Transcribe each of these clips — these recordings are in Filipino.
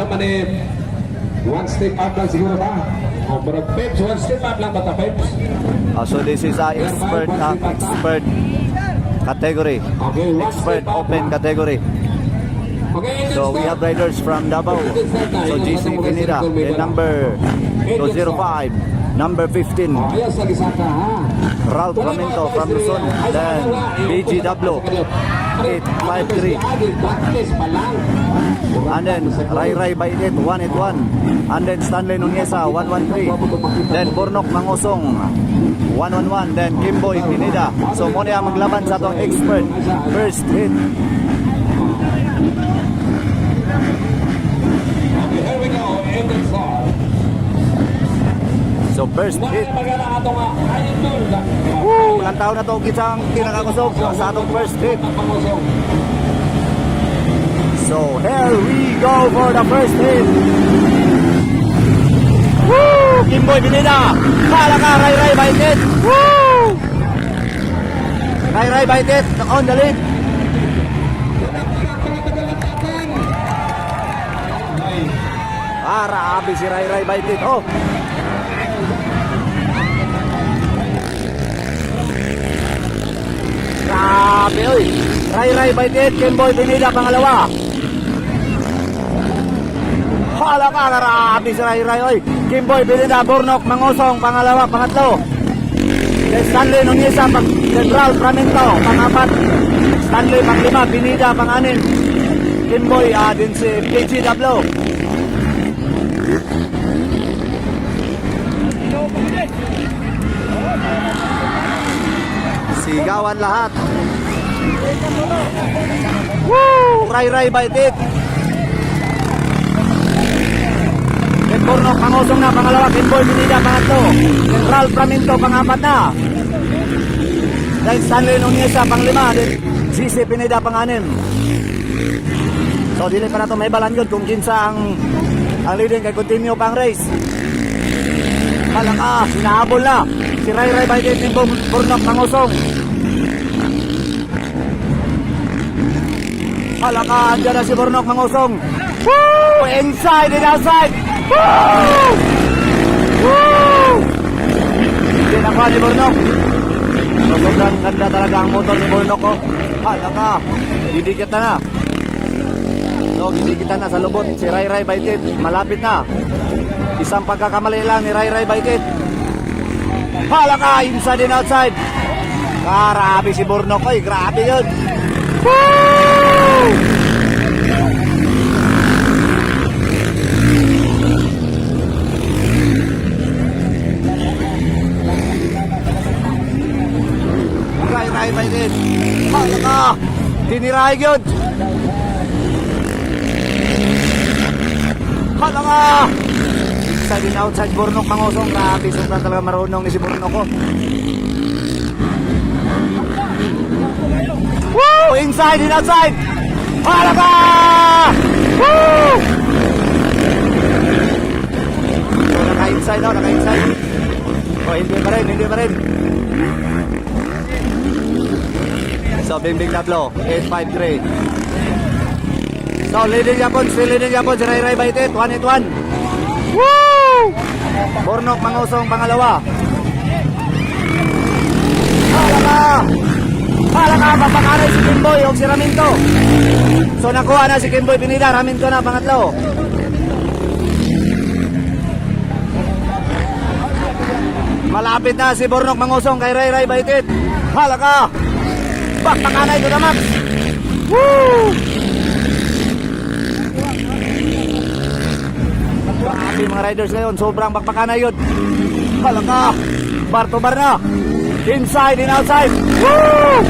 sa manip. One step up lang siguro ba? O, pero Peps, one step up lang ba ta, Peps? Uh, so this is uh, expert uh, expert category. Okay, Expert open category. So we have riders from Davao. So GC Pinida in number 205, number 15, O, ayos sa gisaka, ha? Ralph Ramento from Luzon, then BGW 853, Practice pa lang. and then Rai Rai Baitit 181, and then Stanley Nunesa 113, then Bornok Mangosong 111, then Kimboy Pinida. So muna ang maglaban sa atong expert first hit. Here we go. And then start. So first hit. Woo! Ilang taon na to kitang kinakakusog sa atong first hit. So here we go for the first hit. Woo! Kimboy Binida! Kala ka, Ray Ray Baitit! Woo! Ray Ray Baitit on the lead. Ah, rabi si Ray Ray Baitit. Oh! Grabe, oy! Ray Ray Baitit, Kimboy Binida, pangalawa. Hala ka, grabe si Ray Ray, oy! Kimboy Binida, Burnok, Mangosong, pangalawa, pangatlo. Stanley Nunisa, pang General Pramento, pangapat. Stanley, panglima, Binida, panganin. Kimboy, ah, din si PGW. Sigawan lahat. Woo! Ray Ray Baitit. Ken Bornok, pangusong na, pangalawa. Ken Boy Binida, pangatlo. Ken Ralph Praminto, pangapat na. Then Stanley Nuneza, panglima. GC Pineda, panganim. So, dili pa na ito may balan yun kung kinsa ang, ang leading kay continue pang race. Halaka, sinahabol na. Si Ray Ray Baitit ni Bur- Burnok, pangusong. Halaka, andyan na si Burnok mangusong. Woo! Inside and outside. Woo! Woo! Hindi nakuha ni Burnok. So, sobrang ganda talaga ang motor ni Burnok. Oh. Halaka, didikit na na. So, didikit na sa lubot. Si Ray Ray Baitit, malapit na. Isang pagkakamali lang ni Ray Ray Baitit. Halaka, inside and outside. Grabe si Burnok. Oy, grabe yun. Woo! Ray Ray Baitit. Halaka, tiniray yun. Halaka! Inside and outside Burnok Mangosong. Grabe, sobrang talaga marunong ni si Burnok ko. Woo! Inside and outside! Halaka! Woo! So, naka-inside daw, naka-inside. Oh, hindi pa rin, hindi pa rin. So, Bimbing Tablo, 853. So, leading Japon, still leading Japon, si Ray Ray Baitit, 181. Woo! Bornok Mangusong, pangalawa. Halaka! Halaka, papakanay si Kimboy o si Raminto. So, nakuha na si Kimboy Pinida, Raminto na, pangatlo. Malapit na si Bornok Mangusong kay Ray Ray Baitit. Halaka! Papakanay ko na, Max. Woo! Grabe mga riders ngayon, sobrang bakbakan na yun. Halaka, bar to bar na. Inside and outside. Woo!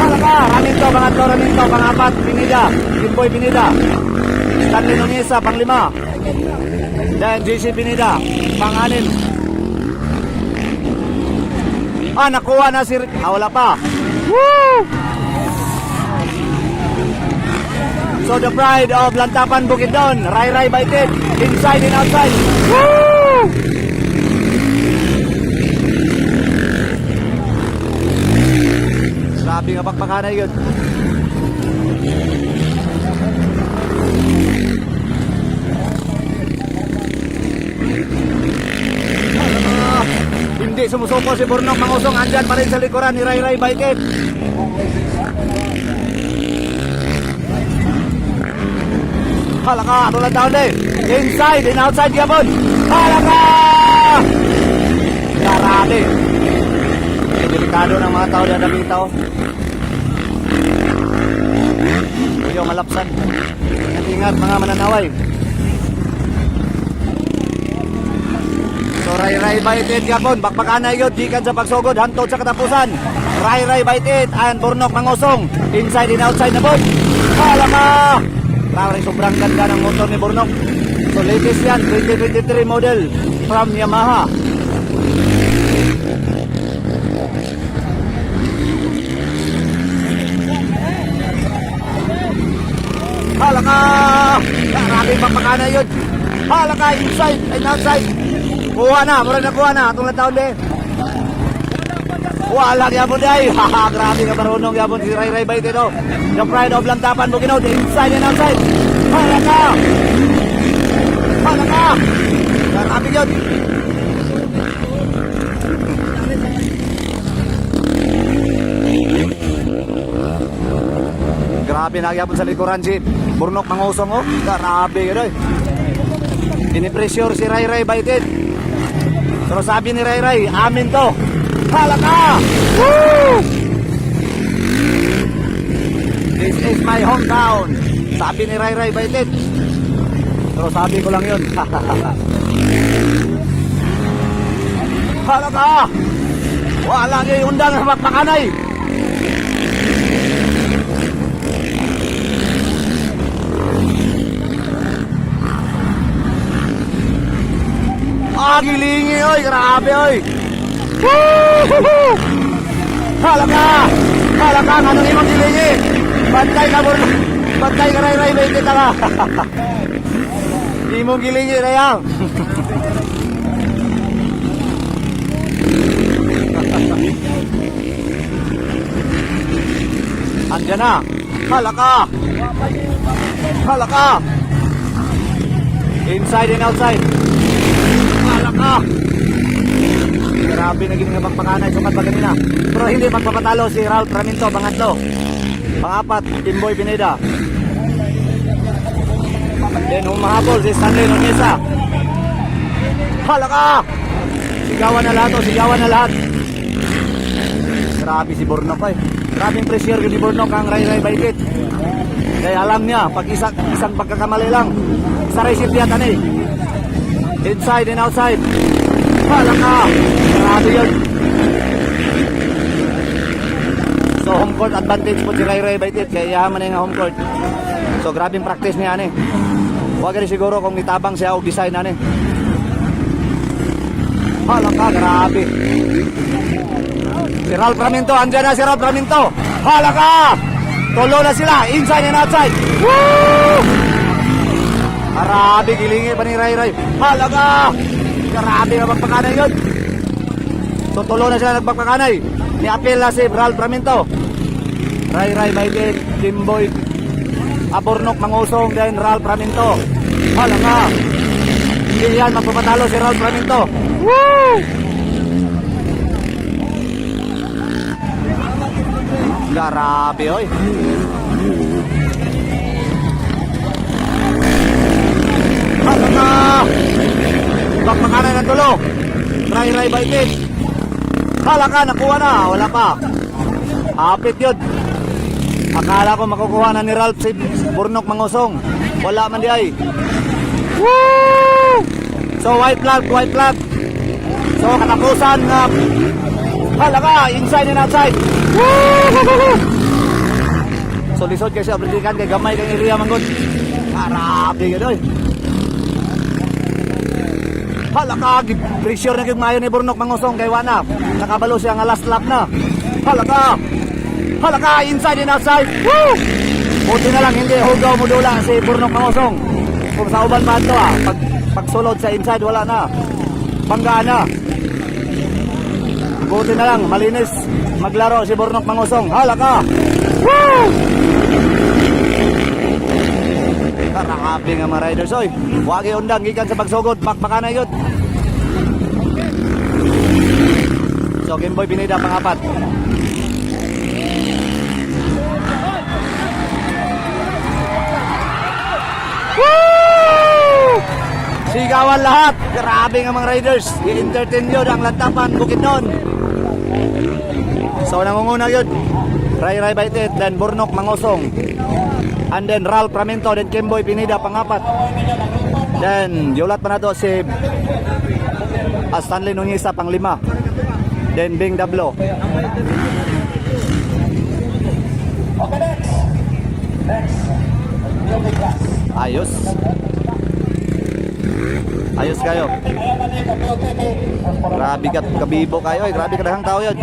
Halaka, Raminto, pangatlo, Raminto, pangapat, Pinida, Kimboy Pinida. Stanley Nunesa, panglima. Then JC Pinida, panganin. Ah, nakuha na si... Ah, wala pa. Woo! So the pride of Lantapan Bukidnon, Rai Rai Baitit, inside and outside. Woo! Grabe nga pagpakana yun. Ah, hindi sumusuko si Burnok Mangusong andyan pa rin sa likuran ni Ray Ray Baikin. Halaka, tulad down eh. Inside and outside, Gabon. Halaka! Karate. Karate. Delikado ng mga tao na dami tao. Medyo malapsan. Ingat mga mananaway. So Ray Ray Baitit Gabon, bakbakan na yun, gikan sa pagsugod, hantod sa katapusan. Ray Ray Baitit and Burnok Mangosong, inside and outside na boat. Halaka! Grabe, sobrang ganda ng motor ni Burnok. So latest yan, 2023 model from Yamaha. Halaka! Grabe bakbakan na yun. Halaka, inside and outside. Kuha na, mura na kuha na, atong taon din. Wala gyapon day. Haha, grabe ka marunong gyapon si Ray Ray Baite no. The pride of Lantapan Bukinaw, the inside and outside. Hala ka. Hala ka. Grabe yun. Grabe na gyapon sa likuran si Burnok Mangusong oh. Grabe yun oy. Pinipressure si Ray Ray Baitit. Pero sabi ni Ray Ray, amin to. Halaka! Woo! This is my hometown. Sabi ni Ray Ray Baitit. Pero sabi ko lang yun. Halaka! Wala kayo undang sa makmakanay. Ah, gilingi oy, grabe oy. Halaka! Halaka, anong imong gilingi? Bantay ka burno. Bantay ka ray ray may kita ka. imong gilingi na yan. Andiyan na. Halaka! Halaka! Inside and outside. Halaka! Grabe naging nga pagpakanay sukat pa kanina. Pero hindi magpapatalo si Ralph Raminto, pangatlo. Pangapat, Timboy Pineda. Then humahabol si Stanley Nunesa. Halaka! Sigawan na lahat o, sigawan na lahat. Grabe si Bornok ay. Grabing pressure ni Bornok ang Ray Ray Baikit. Kaya alam niya, pag isa, isang pagkakamali lang, sa receipt yata eh. Inside and outside. Halaka! Grabe yun. So home court advantage po si Ray Ray Baitit kaya yaman na yung home court. So grabing practice niya ani. Huwag rin siguro kung nitabang siya o design ani. Halaka, grabe. Si Ralph Raminto, andyan na si Ralph Raminto. Halaka! Tulo na sila, inside and outside. Woo! Grabe, gilingi pa ni Ray Ray. Halaga! Grabe ang pagpakanay yun. Tutulo na sila nagpagpakanay. Ni-appeal na si Ralph Raminto. Ray Ray Baitin, Jimboy, Abornok Mangusong, then Ralph Raminto. Halaga! Hindi yan magpapatalo si Ralph Raminto. Woo! Grabe, oy. Halaka! Bakbakanan ng tulo. Ray Ray Baitin. Halaka, nakuha na. Wala pa. Hapit yun. Akala ko makukuha na ni Ralph si Burnok Mangusong. Wala man di ay. Woo! So white flag, white flag. So katapusan nga halaka, inside and outside. Woo! So lisod kayo sa Abritikan kay gamay kay area manggod. Grabe yun oy. Halaka, pressure na kyung mayo ni Burnok Mangusong kay Wana. Nakabalo siya nga last lap na. Halaka! Halaka, inside and outside. Woo! Buti na lang hindi hugaw mo dula si Burnok Mangusong. Kung sa uban pa ito ah, pag, pagsulod sa inside wala na. Banggaan na. Buti na lang, malinis maglaro si Burnok Mangusong. Halaka! Woo! Karakabi nga mga riders oy. Wagi undang gikan sa pagsugod, bakbaka na yun. So, Kimboy Pineda, pangapat. Sigawan lahat. Grabe nga mga riders. I-entertain yun ang lantapan, Bukidnon. So, nangunguna yun. Ray Ray Baitit, then Burnok Mangosong. And then Ralph Pramento, then Kimboy Pinida, pangapat. Then, na to si ah, Stanley Nunisa, panglima. Then Bing Dablo. Ayos. Ayos kayo. Grabe ka kabibo kayo eh. Grabe ka dahang tao yun.